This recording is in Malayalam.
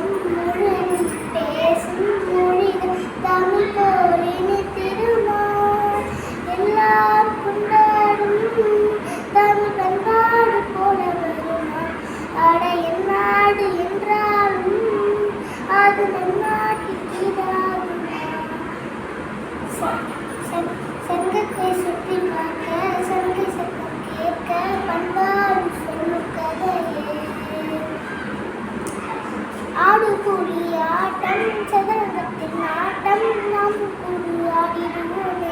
Yeah. ചതുരംഗത്തിൽ നാട്ടം നാം കുളിയാടിരുവോലേ